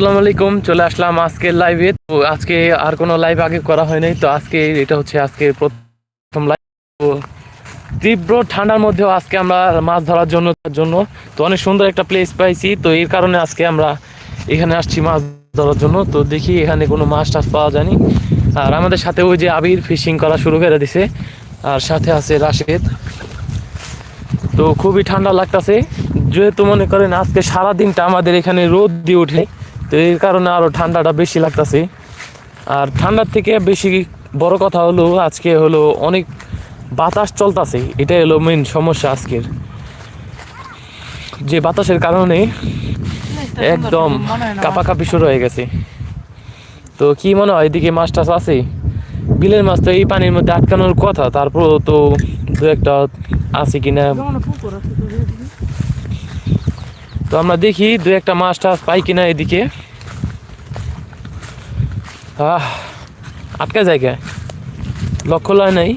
আসসালামু আলাইকুম, চলে আসলাম আজকের লাইভে তো আজকে আর কোনো লাইভ আগে করা হয় নাই, তো আজকে এটা হচ্ছে আজকে প্রথম লাইভ তো তীব্র ঠান্ডার মধ্যেও আজকে আমরা মাছ ধরার জন্য জন্য। তো অনেক সুন্দর একটা প্লেস পাইছি, তো এর কারণে আজকে আমরা এখানে আসছি মাছ ধরার জন্য। তো দেখি এখানে কোনো মাছ টাছ পাওয়া যায়নি। আর আমাদের সাথে ওই যে আবির ফিশিং করা শুরু করে দিছে, আর সাথে আছে রাশেদ। তো খুবই ঠান্ডা লাগতেছে। যেহেতু মনে করেন আজকে সারা দিনটা আমাদের এখানে রোদ দিয়ে ওঠে তো এই কারণে আরও ঠান্ডাটা বেশি লাগতেছে। আর ঠান্ডার থেকে বেশি বড় কথা হলো, আজকে হলো অনেক বাতাস চলতেছে। এটাই হলো মেন সমস্যা আজকের। যে বাতাসের কারণে একদম কাপাকাপি শুরু হয়ে গেছে। তো কি মনে হয়, এদিকে মাছ টাছ আছে? বিলের মাছ তো এই পানির মধ্যে আটকানোর কথা তারপর তো দু একটা আছে কিনা? তো আমরা দেখি দু একটা মাছ টাছ পাই কিনা এদিকে। আটকা জায়গায় লক্ষ্য লয় নাই।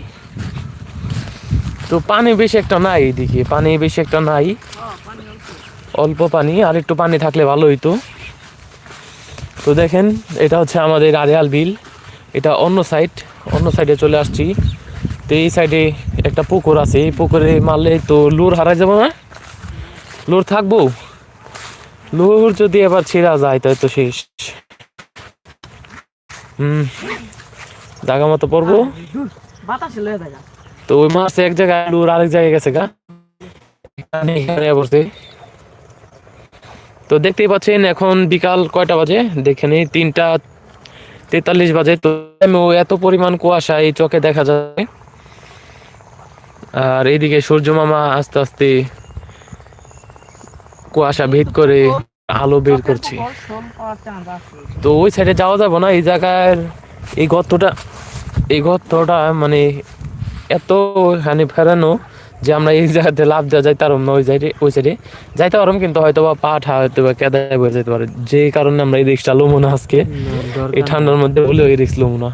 তো পানি বেশি একটা নাই এদিকে, পানি বেশি একটা নাই। অল্প পানি, আর একটু পানি থাকলে ভালো হইতো। তো দেখেন, এটা হচ্ছে আমাদের আরিয়াল বিল। এটা অন্য সাইড, অন্য সাইডে চলে আসছি। তো এই সাইডে একটা পুকুর আছে, এই পুকুরে মারলে তো লুর হারা যাব না? লুর থাকব? লুর যদি এবার ছেঁড়া যায় তাই তো শেষ। হুম। জাগা মতো পড়ব। তো ওই মাছ এক জায়গায় লুর আরেক জায়গায় গেছে গা। এখানে বসে। তো দেখতেই পাচ্ছেন, এখন বিকাল কয়টা বাজে? দেখে নিই, তিনটা তেতাল্লিশ বাজে। তো এত পরিমাণ কুয়াশা এই চোখে দেখা যায়। আর এইদিকে সূর্য মামা আস্তে আস্তে কুয়াশা ভেদ করে আলো বের করছে। তো ওই সাইডে যাওয়া যাবে না এই জায়গার এই গর্তটা এই গর্তটা মানে এত হানি ফেরানো যে আমরা এই জায়গাতে লাভ দেওয়া যাইতে পারম না ওই সাইডে ওই সাইডে যাইতে পারম কিন্তু হয়তো বা পা ঠা হয়তো বা কেদায় বয়ে যেতে পারে। যে কারণে আমরা এই রিক্সটা লমো না আজকে। এই ঠান্ডার মধ্যে বলে এই রিক্স লমো না।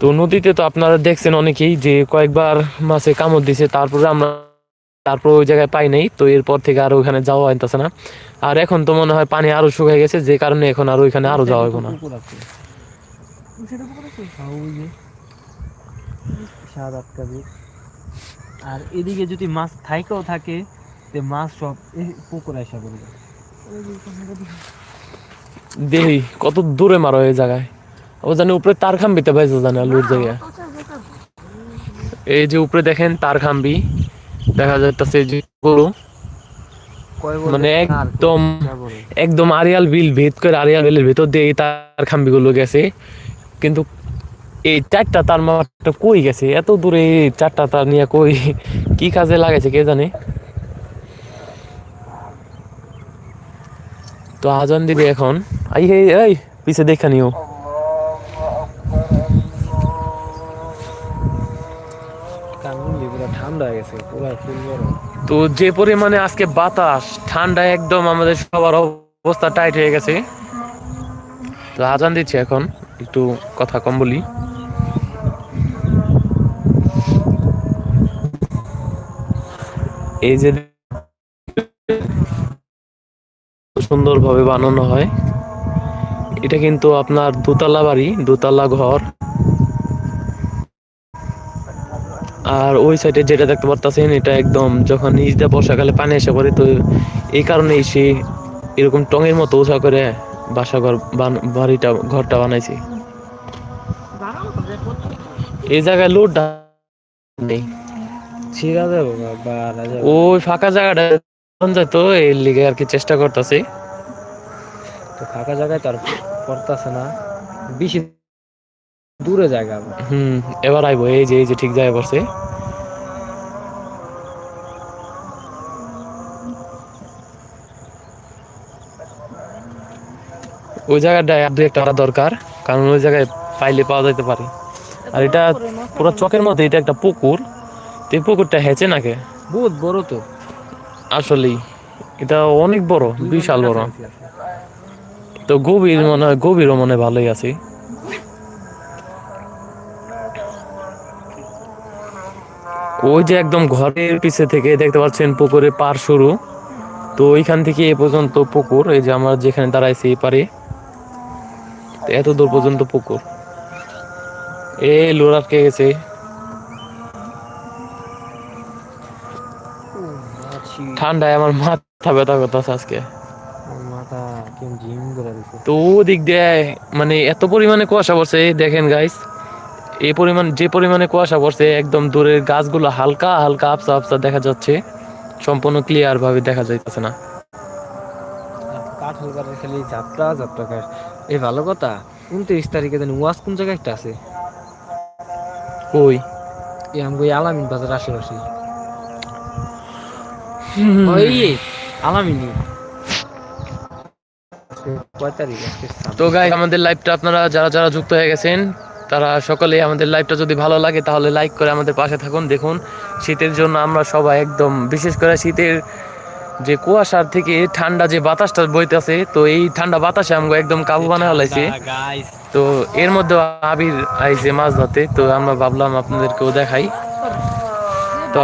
তো নদীতে তো আপনারা দেখছেন অনেকেই যে কয়েকবার মাছে কামড় দিছে তারপরে আমরা তারপর ওই জায়গায় পাই নাই তো এরপর থেকে আর ওখানে যাওয়া হইতেছে না। আর এখন তো মনে হয় পানি আরও শুকিয়ে গেছে যে কারণে এখন আর ওইখানে আরও যাওয়া হইব না। আর এদিকে যদি মাছ থাইকেও থাকে তে মাছ সব পুকুরে আসা করবে দেহি কত দূরে মারো এই জায়গায়। ও জানে উপরে তার খাম্বিতে পাইছে জানে আলুর জায়গায়। এই যে উপরে দেখেন তার খাম্বি দেখা যাইতেছে যে গরু মানে একদম একদম আরিয়াল বিল ভেদ করে আরিয়াল বিলের ভেতর দিয়ে এই তার খাম্বিগুলো গেছে। কিন্তু এই চারটা তার মামাটা কই গেছে? এত দূরে এই চারটা তার নিয়ে কই? কি কাজে লাগাইছে কে জানে? তো আজান দিবে এখন। আই হে এই পিছে দেখা নিও। গেছে তো যে পরিমাণে আজকে বাতাস, ঠান্ডা একদম আমাদের সবার অবস্থা টাইট হয়ে গেছে। তো আজান দিচ্ছে এখন, একটু কথা কম বলি। এই যে সুন্দরভাবে বানানো হয়, এটা কিন্তু আপনার দোতলা বাড়ি, দোতলা ঘর। আর ওই সাইডে যেটা দেখতে পারতেছেন এটা একদম যখন নিচ দিয়ে বর্ষাকালে পানি এসে পড়ে তো এই কারণে সে এরকম টঙের মতো উঁচা করে বাসা ঘর বান- বাড়িটা ঘরটা বানাইছে। এই জায়গায় লোড নেই। বা রাজা ওই ফাঁকা জায়গাটা তো এর লিগে আর কি চেষ্টা করতেছে। তো ফাঁকা জায়গায় তো আর পড়তাছে না। বেশি দূরে জায়গা। হুম এবার আইবো এই যে এই যে ঠিক জায়গায় পড়ছে। ওই জায়গাটায় দু একটা করা দরকার কারণ ওই জায়গায় পাইলে পাওয়া যেতে পারে। আর এটা পুরো চকের মধ্যে এটা একটা পুকুর। তো এই পুকুরটা হেঁচে নাকে? বহুত বড় তো। আসলেই এটা অনেক বড় বিশাল বড়। তো গভীর মনে হয় গভীরও মনে হয় ভালোই আছে। ওই যে একদম ঘরের পিছে থেকে দেখতে পাচ্ছেন পুকুরে পার শুরু। তো ওইখান থেকে এ পর্যন্ত পুকুর এই যে আমরা যেখানে দাঁড়াইছি এই পারে এত দূর পর্যন্ত পুকুর। এ লোর আটকে গেছে? ঠান্ডায় আমার মাথা ব্যথা করতেছে আজকে। তো দিক দিয়ে মানে এত পরিমাণে কুয়াশা পড়ছে, দেখেন গাইস এই পরিমাণ, যে পরিমাণে কুয়াশা পড়ছে, একদম দূরের গাছগুলো হালকা হালকা আপসা আপসা দেখা যাচ্ছে। সম্পূর্ণ ক্লিয়ার ভাবে দেখা যাইতেছে না। কাঠ খালি যাত্রা যাত্রা এই ভালো কথা উনত্রিশ তারিখে জানি ওয়াজ কোন জায়গায় একটা আছে? ওই এই এই আলামিন বাজার আশেপাশে। ওই আলামিনি। তো গাই আমাদের লাইভটা আপনারা যারা যারা যুক্ত হয়ে গেছেন তারা সকলে আমাদের লাইভটা যদি ভালো লাগে তাহলে লাইক করে আমাদের পাশে থাকুন দেখুন। শীতের জন্য আমরা সবাই একদম বিশেষ করে শীতের যে কুয়াশার থেকে ঠান্ডা যে বাতাসটা বইতেছে তো এই ঠান্ডা বাতাসে আমরা একদম কাবু বানা হলাইছি তো এর মধ্যে আবির আইছে মাছ ধরতে তো আমরা ভাবলাম আপনাদেরকেও দেখাই। তো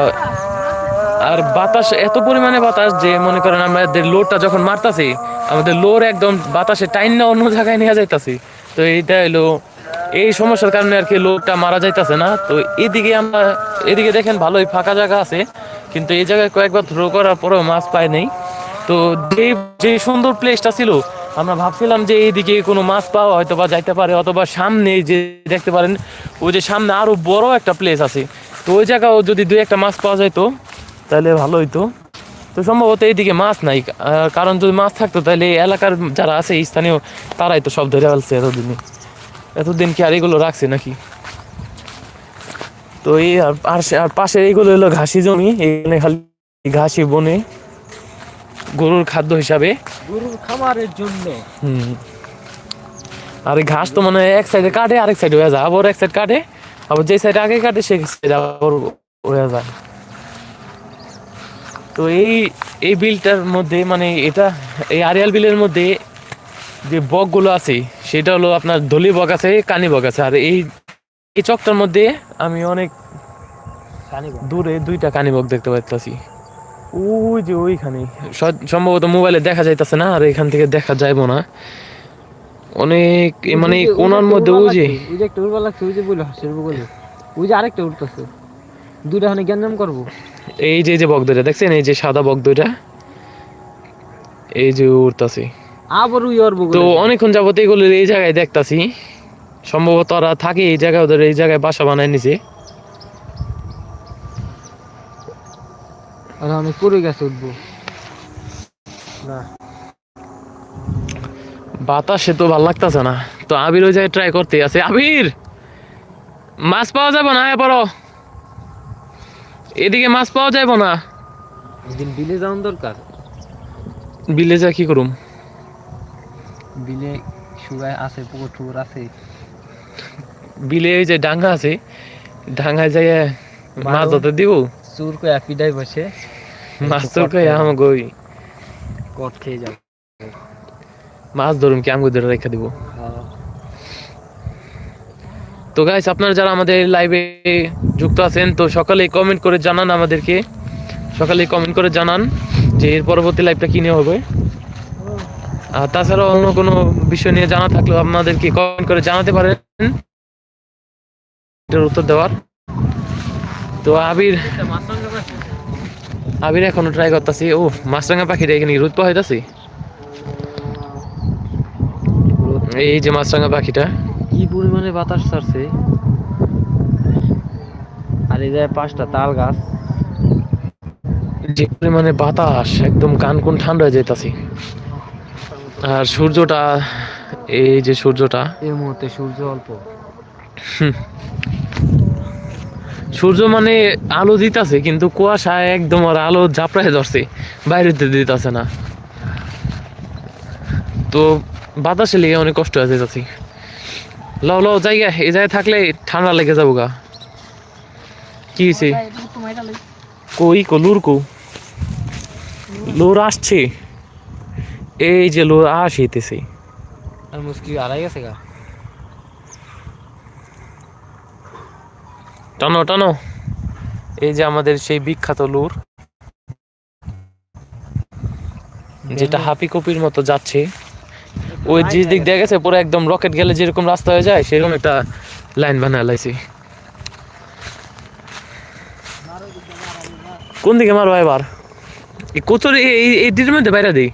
আর বাতাস এত পরিমাণে বাতাস যে মনে করেন আমাদের লোডটা যখন মারতাছি আমাদের লোর একদম বাতাসে টাইন না অন্য জায়গায় নিয়ে যাইতাছি। তো এইটা হলো এই সমস্যার কারণে আর কি লোডটা মারা যাইতাছে না। তো এদিকে আমরা এদিকে দেখেন ভালোই ফাঁকা জায়গা আছে। কিন্তু এই জায়গায় কয়েকবার থ্রো করার পরেও মাছ পাই নাই। তো যে যে সুন্দর প্লেসটা ছিল, আমরা ভাবছিলাম যে এইদিকে কোনো মাছ পাওয়া হয়তো বা যাইতে পারে, অথবা সামনে যে দেখতে পারেন, ওই যে সামনে আরও বড় একটা প্লেস আছে। তো ওই জায়গাও যদি দুই একটা মাছ পাওয়া যাইতো, তাহলে ভালো হইতো। তো সম্ভবত এইদিকে মাছ নাই কারণ যদি মাছ থাকতো, তাহলে এই এলাকার যারা আছে স্থানীয়, তারাই তো সব ধরে ফেলছে এতদিনে। এতদিন কি আর এগুলো রাখছে নাকি? তো এই আর পাশে- আর পাশে এইগুলো হলো ঘাসি জমি এখানে খালি ঘাসি বনে গরুর খাদ্য হিসাবে। গরুর খামারের জন্য। হুম। আর ঘাস তো মানে এক সাইডে কাটে আরেক সাইডে হয়ে যায়। আবার এক সাইড কাটে আবার যে সাইডে আগে কাটে সেই সাইডে আবার হয়ে যায়। তো এই এই বিলটার মধ্যে মানে এটা এই আরিয়াল বিলের মধ্যে যে বকগুলো আছে সেটা হলো আপনার ধলি বক আছে কানি বক আছে। আর এই এই চকটার মধ্যে আমি অনেক দূরে দুইটা কানিবক দেখতে পাইতেছি। ওই যে ওইখানে সম্ভবত মোবাইলে দেখা যাইতেছে না আর এখান থেকে দেখা যাইবো না। অনেক মানে কোনার মধ্যে ওই যে ওই যে একটা উড়বা লাগছে ওই যে বলে হাসির বলে ওই যে আরেকটা উঠতেছে দুইটা গ্যাঞ্জাম করব। এই যে এই যে বক দুইটা দেখছেন? এই যে সাদা বক দুইটা। এই যে উড়তাছে। আবার ওই তো অনেকক্ষণ যাবত এগুলো এই জায়গায় দেখতাছি। সম্ভবত ওরা থাকে এই জায়গায় ওদের এই জায়গায় বাসা বানায় নিছে। আর অনেক পড়ে গেছে উঠবো। না। বাতাসে তো ভালো লাগতেছে না। তো আবির ওই জায়গায় ট্রাই করতে আছে। আবির! মাছ পাওয়া যাবে না এবারও এদিকে মাছ পাওয়া যাবে না। একদিন বিলে যাওয়ার দরকার। বিলে যা কি করুম? বিলে সুগায় আছে পুকুর টুকুর আছে। বিলে ওই যে ডাঙ্গা আছে ডাঙ্গায় যাই মাছ ধরতে দিব। চুর করে পিডাই বসে। মাছ তো কই আমাকে ওই কট খেয়ে যাবে। মাছ ধরুম কি আমাকে ধরে রেখে দিব। তো গাইস আপনারা যারা আমাদের লাইভে যুক্ত আছেন তো সকালে কমেন্ট করে জানান আমাদেরকে। সকালে কমেন্ট করে জানান যে এর পরবর্তী লাইভটা কি নিয়ে হবে। আর তাছাড়া অন্য কোনো বিষয় নিয়ে জানা থাকলেও আপনাদেরকে কমেন্ট করে জানাতে পারেন। এটার উত্তর দেওয়ার। তো আবির আবির এখনও ট্রাই করতেছি। ও মাছরাঙা পাখিটা এখানে রোদ পাওয়া হইতাছে? এই যে মাছরাঙা পাখিটা। কি পরিমাণে বাতাস ছাড়ছে। আর এই যে পাঁচটা তাল গাছ। যে পরিমাণে বাতাস একদম কান কোন ঠান্ডা হয়ে যাইতাছি। আর সূর্যটা এই যে সূর্যটা। এই মুহূর্তে সূর্য অল্প। সূর্য মানে আলো দিতাছে কিন্তু কুয়াশা একদম আর আলো ঝাপড়ায় ধরছে বাইরে দিতাছে না। তো বাতাসে লেগে অনেক কষ্ট হয়ে যাইতাছি লও লও জায়গা এই জায়গায় থাকলে ঠান্ডা লেগে যাব গা। কি হয়েছে কই কো লুর কো? লোর আসছে। এই যে লোর আসিতেছে আর মুশকিল আড়াই গেছে গা। টানো টানো। এই যে আমাদের সেই বিখ্যাত লুর যেটা হাপি কপির মতো যাচ্ছে। ওই যে দিক দিয়ে গেছে পুরো একদম রকেট গেলে যেরকম রাস্তা হয়ে যায় সেরকম একটা লাইন বানায় লাইছি। কোন দিকে মারবো এবার? এই কচুরি এই- এই মধ্যে বাইরে দিই।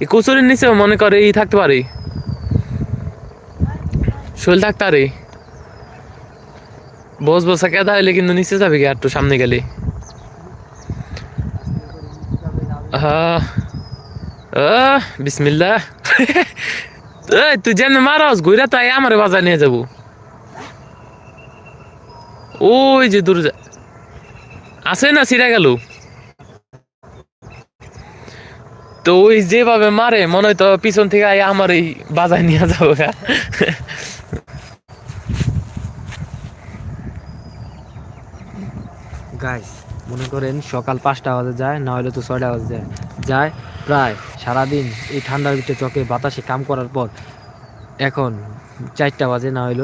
এই কচুরির নিচে মনে করে এই থাকতে পারে। শৈল থাকতে পারে। বস বসা কেদা হইলে কিন্তু নিচে যাবে কি আর একটু সামনে গেলে। আহ, বিসমিল্লাহ। এই তুই যেমন মারস ঘুরে তাই আমার বাজার নিয়ে যাব। ওই যে দূর আছে না সিরা গেল? তো ওই যেভাবে মারে মনে হয় তো পিছন থেকে আমার এই বাজায় নিয়ে যাব গাইস মনে করেন সকাল পাঁচটা বাজে যায় না হলে তো ছয়টা বাজে যায়। যায় প্রায় সারাদিন এই ঠান্ডার ভিতরে চকে বাতাসে কাম করার পর এখন চারটা বাজে না হইল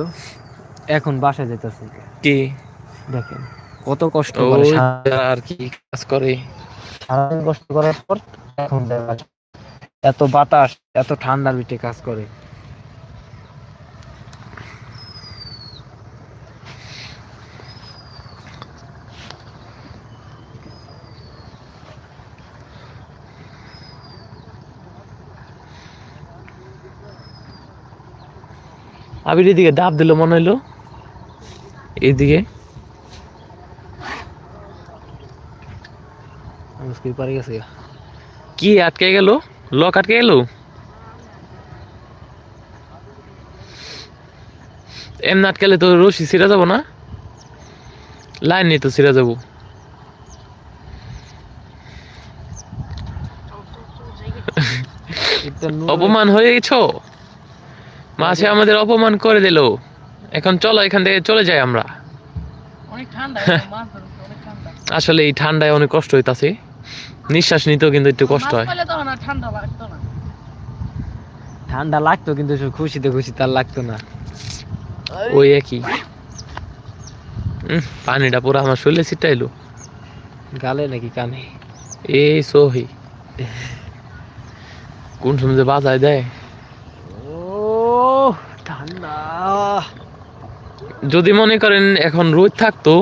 এখন বাসায় যেতেছে। কি? দেখেন কত কষ্ট করে আর কি কাজ করে। সারাদিন কষ্ট করার পর এখন যায় এত বাতাস এত ঠান্ডার ভিতরে কাজ করে। আবির এদিকে ডাব দিল মনে হইল। পারে গেছে কি আটকে গেল? লক আটকে গেল? এমনি আটকালে তো রশি ছিঁড়া যাব না? লাইন নিয়ে তো ছিঁড়া যাব। অপমান হয়ে গেছো? মাসে আমাদের অপমান করে দিল। এখন চলো এখান থেকে চলে যাই আমরা। অনেক ঠান্ডা মাছ ধরুন অনেক ঠান্ডা। আসলে এই ঠান্ডায় অনেক কষ্ট হইতাছে। নিঃশ্বাস নিতেও কিন্তু একটু কষ্ট হয়। ঠান্ডা লাগতো না। ঠান্ডা লাগতো কিন্তু খুশিতে খুশি তার লাগতো না। ওই একই। পানিটা পুরো আমার শরীরে ছিটাইলো। গালে নাকি কানে? এই সোহি। কোন সময় যে বাজায় দেয়? যদি মনে করেন এখন রোদ থাকতো,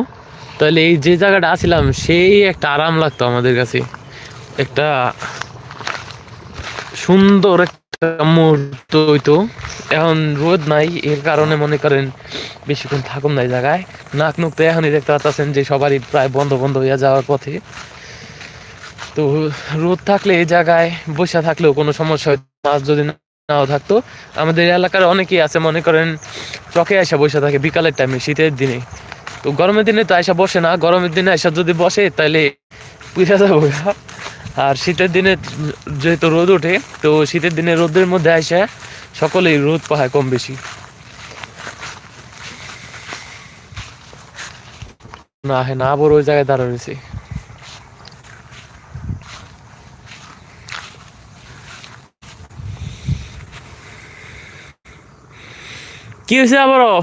তাহলে এই যে জায়গাটা আছিলাম, সেই একটা আরাম লাগতো আমাদের কাছে। একটা সুন্দর একটা মুহূর্ত হইতো। এখন রোদ নাই, এর কারণে মনে করেন বেশিক্ষণ থাকুন না এই জায়গায়। নাক নুক তো এখনই দেখতে পাচ্ছেন যে সবারই প্রায় বন্ধ বন্ধ হয়ে যাওয়ার পথে। তো রোদ থাকলে এই জায়গায় বসে থাকলেও কোনো সমস্যা না। মাছ যদি নাও থাকতো। আমাদের এলাকার অনেকেই আছে, মনে করেন চকে আসা বসে থাকে বিকালের টাইমে শীতের দিনে। তো গরমের দিনে তো আইসা বসে না, গরমের দিনে আইসা যদি বসে তাহলে পুড়ে যাব আর শীতের দিনে যেহেতু রোদ ওঠে, তো শীতের দিনে রোদের মধ্যে আইসা সকলেই রোদ পাহায় কম বেশি। না হে না বড় ওই জায়গায় দাঁড়া রয়েছে। কি হয়েছে আবারও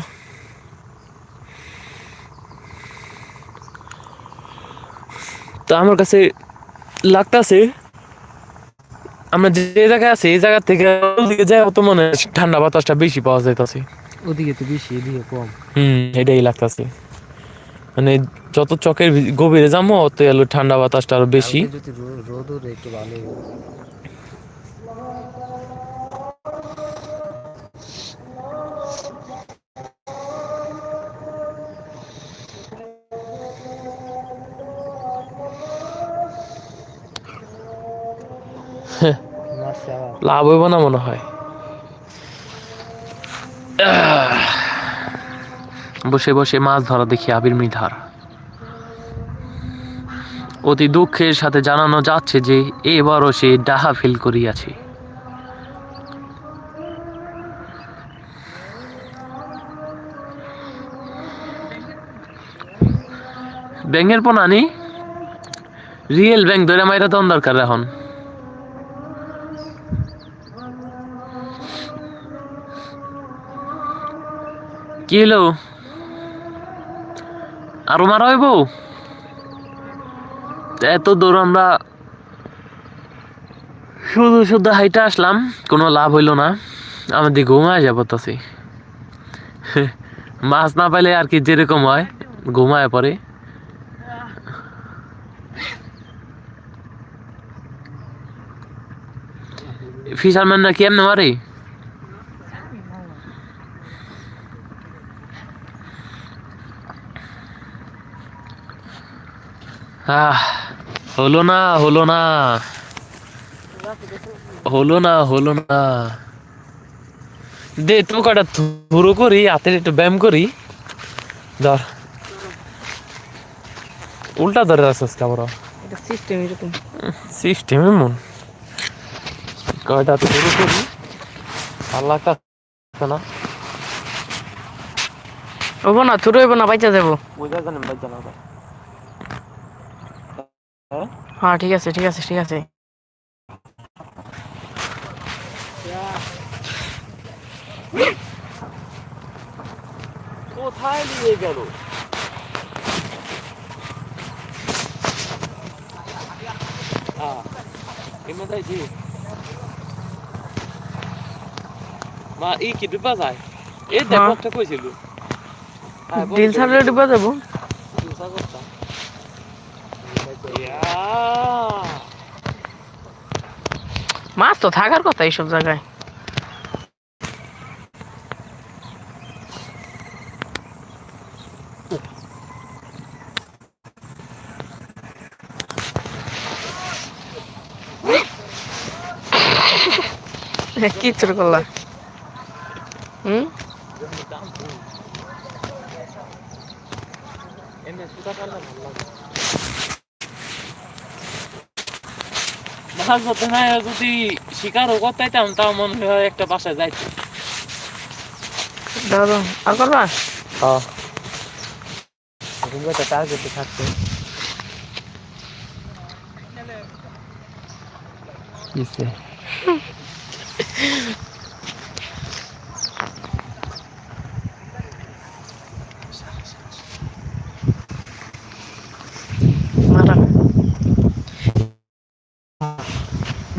তো আমার কাছে লাগতাছে আমরা যে জায়গায় আছি এই জায়গা থেকে ওদিকে যাই তো মনে হয় ঠান্ডা বাতাসটা বেশি পাওয়া যাইতাছে। ওদিকে তো বেশি এদিকে কম। হুম এটাই লাগতাছে। মানে যত চকের গভীরে যাব অত এলো ঠান্ডা বাতাসটা আরও বেশি। লাভ হইব না মনে হয়। বসে বসে মাছ ধরা দেখি আবির মৃধার। অতি দুঃখের সাথে জানানো যাচ্ছে যে এবারও সে ডাহা ফিল করিয়াছে। ব্যাঙের পোনানি রিয়েল ব্যাংক ধরে মাইরা তখন দরকার এখন। কি হলো? আরও মারা হইব? এত দূর আমরা শুধু শুধু হাইটা আসলাম, কোনো লাভ হইল না। আমাদের ঘুমায় যাব তাছি। মাছ না পাইলে আর কি যেরকম হয়, ঘুমায় পরে। ফিশারম্যান না কেমনে মারে? আহ হলো না হলো না। হলো না হলো না। দে তো কটা ধুরো করি হাতে একটু ব্যায়াম করি। ধর। উল্টা ধরে রাখছিস কাপড় এটা সিস্টেম এরকম। সিস্টেম এমন। কয়টা তো ধুরো করি। ভালো লাগতা না। হব না থুরো হইব না বাইচা যাব। বুঝা জানেন ভাই জানা হ্যাঁ ঠিক আছে ঠিক আছে ঠিক আছে। কোথায় নিয়ে গেল? মা ই কি ডুবা যায়? এই দেখ হ্যাঁ। একটা কইছিল। ডিল ছাড়লে ডুবা যাব। মাছ তো থাকার কথা এইসব জায়গায়। কি শুরু করলা? হুম? ধরতে না যদি শিকারও করতাইতাম তাও মনে হয় একটা বাসায় যাইতো দাদা আর করবা হ্যাঁ তুমি একটা টার্গেটে থাকতো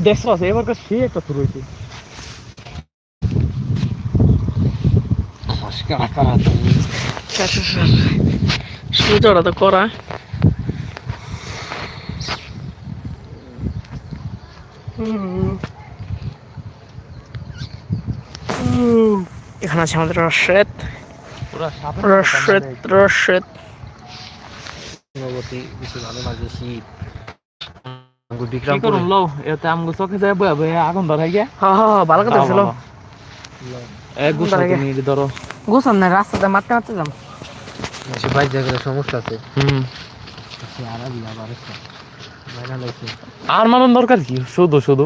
দেখছ এবার সে একটা থুর হয়েছে। শেষ শেষ সূর্যটা তো করা। এখানে আছে আমাদের রসেদ রসেদ রসেদ বেশি ভালো লাগে শীত আমাকে কি বিক্রমপুরে করুন লো এতে আমগো চোখে যায় বয়া বয়া আগুন ধরাই গিয়া। হ্যাঁ হ্যাঁ হ্যাঁ, ভালো কথা ছিল এক গুছা তুমি ধরো। গুছান না রাস্তাতে মারতে মারতে যাম সে বাইর জায়গায় সমস্যা আছে। হুম। সে আরাবি আবার একটা মাইনা লাগছে আর মানন দরকার কি? শুধু শুধু।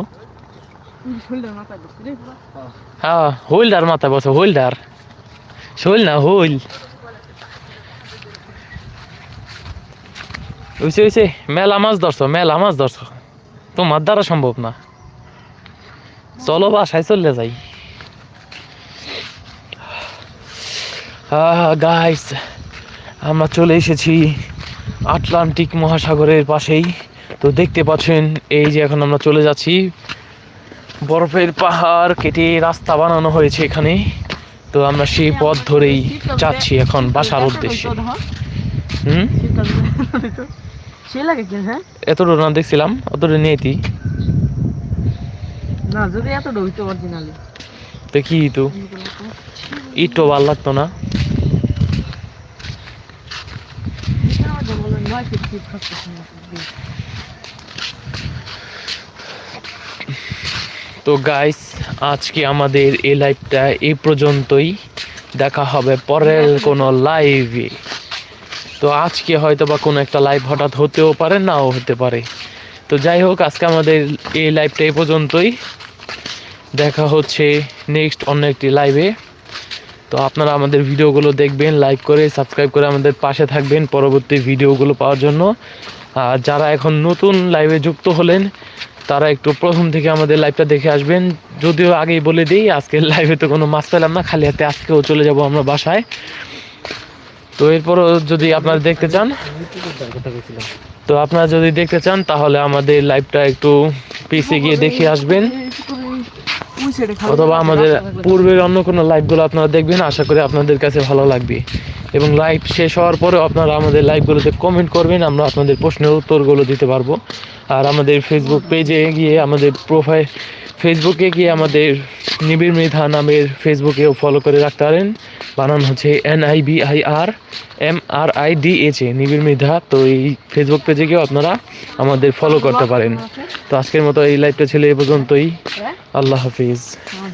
হ্যাঁ হোল্ডার মাথায় বসে হোল্ডার শোল না হোল ওইসে ওইসে মেলা মাছ ধরছো মেলা মাছ ধরছো। তোমার দ্বারা সম্ভব না। চলো বাসায় চলে যাই। গাইস আমরা চলে এসেছি আটলান্টিক মহাসাগরের পাশেই। তো দেখতে পাচ্ছেন, এই যে এখন আমরা চলে যাচ্ছি। বরফের পাহাড় কেটে রাস্তা বানানো হয়েছে এখানে। তো আমরা সেই পথ ধরেই যাচ্ছি এখন বাসার উদ্দেশ্যে। হুম? সে লাগে কি হ্যাঁ? এতটুকু না দেখছিলাম অতটুকু নিয়েছি না যদি এত ঢুকতে অরিজিনালি তো কি তো ইটও ভালো লাগতো না। তো গাইস আজকে আমাদের এই লাইভটা এই পর্যন্তই। দেখা হবে পরের কোনো লাইভে তো আজকে হয়তো বা কোনো একটা লাইভ হঠাৎ হতেও পারে, নাও হতে পারে। তো যাই হোক, আজকে আমাদের এই লাইভটা এই পর্যন্তই। দেখা হচ্ছে নেক্সট অন্য একটি লাইভে তো আপনারা আমাদের ভিডিওগুলো দেখবেন লাইক করে সাবস্ক্রাইব করে আমাদের পাশে থাকবেন পরবর্তী ভিডিওগুলো পাওয়ার জন্য। আর যারা এখন নতুন লাইভে যুক্ত হলেন, তারা একটু প্রথম থেকে আমাদের লাইভটা দেখে আসবেন। যদিও আগেই বলে দিই, আজকের লাইভে তো কোনো মাছ পেলাম না, খালি হাতে আজকেও চলে যাব আমরা বাসায়। তো এরপরও যদি আপনারা দেখতে চান, তো আপনারা যদি দেখতে চান, তাহলে আমাদের লাইভটা একটু পিসে গিয়ে দেখে আসবেন। অথবা আমাদের পূর্বের অন্য কোনো লাইভগুলো আপনারা দেখবেন, আশা করি আপনাদের কাছে ভালো লাগবে। এবং লাইভ শেষ হওয়ার পরেও আপনারা আমাদের লাইভগুলোতে কমেন্ট করবেন, আমরা আপনাদের প্রশ্নের উত্তরগুলো দিতে পারব। আর আমাদের ফেসবুক পেজে গিয়ে আমাদের প্রোফাইল ফেসবুকে গিয়ে আমাদের নিবিড় মৃধা নামের ফেসবুকেও ফলো করে রাখতে পারেন। বানান হচ্ছে N I B I R M R I D H A Nibir Mridha. তো এই ফেসবুক পেজে গিয়েও আপনারা আমাদের ফলো করতে পারেন। তো আজকের মতো এই লাইভটা ছিল এ পর্যন্তই। হ্যাঁ। আল্লাহ হাফিজ। হ্যাঁ,